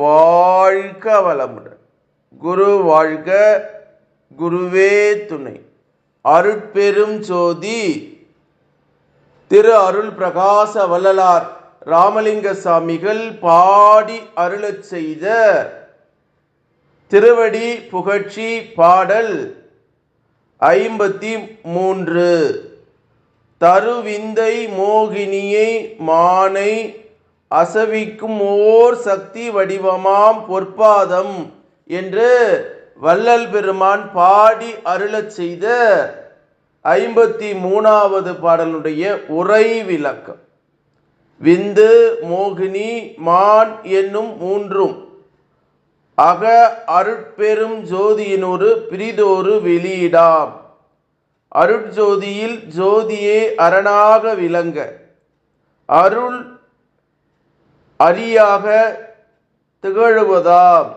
வாழ்க வளமுடன். குரு வாழ்க குருவே துணை. அருட்பெரும் ஜோதி திரு அருள் பிரகாச வள்ளலார் ராமலிங்க சாமிகள் பாடி அருளச் செய்த திருவடி புகழ்ச்சி பாடல் ஐம்பத்தி மூன்று தருவிந்தை மோகினியை மானை அசவிக்கும் ஓர் சக்தி வடிவமாம் பொற்பாதம் என்று வள்ளல் பெருமான் பாடி அருளச் செய்த ஐம்பத்தி மூணாவது பாடலுடைய உரை விளக்கம். விந்து மோகினி மான் என்னும் மூன்றும் அக அருட்பெரும் ஜோதியினொரு பிரிதோரு வெளியிடாம். அருட்ஜோதியில் ஜோதியே அரணாக விளங்க. அருள் அரியாக திகழுவதாம்.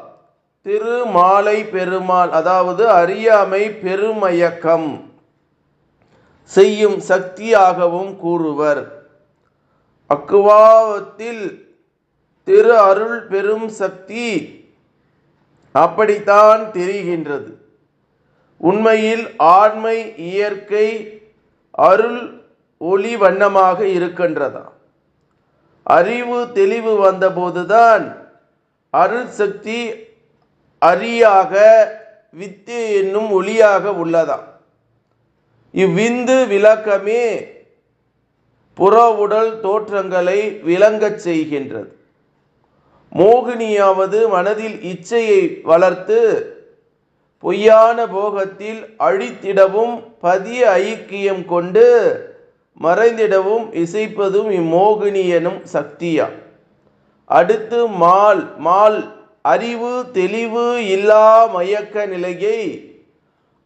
திருமாலை பெருமாள் அதாவது அறியாமை பெருமயக்கம் செய்யும் சக்தியாகவும் கூறுவர். அக்குவாவத்தில் திரு அருள் பெரும் சக்தி அப்படித்தான் தெரிகின்றது. உண்மையில் ஆண்மை இயற்கை அருள் ஒளி வண்ணமாக இருக்கின்றதா அறிவு தெளிவு வந்தபோதுதான் அருள் சக்தி அரியாக வித்து என்னும் ஒளியாக உள்ளதா இவ்விந்து விளக்கமே புற உடல் தோற்றங்களை விளங்கச் செய்கின்றது. மோகினியாவது மனதில் இச்சையை வளர்த்து பொய்யான போகத்தில் அழித்திடவும் பதிய ஐக்கியம் கொண்டு மறைந்திடவும் இசைப்பதும் இம்மோகினி எனும் சக்தியா. அடுத்து மால் மால் அறிவு தெளிவு இல்லா மயக்க நிலையை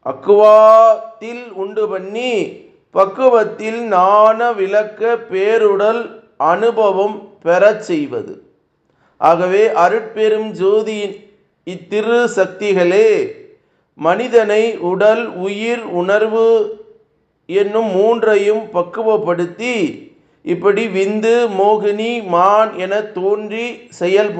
அக்குவாத்தில் உண்டு பண்ணி பக்குவத்தில் நாண விளக்க பேருடல் அனுபவம் பெறச் செய்வது. ஆகவே அருட்பெரும் ஜோதியின் இத்திரு சக்திகளே மனிதனை உடல் உயிர் உணர்வு என்னும் மூன்றையும் பக்குவப்படுத்தி இப்படி விந்து மோகினி மான் என தோன்றி செயல்புரி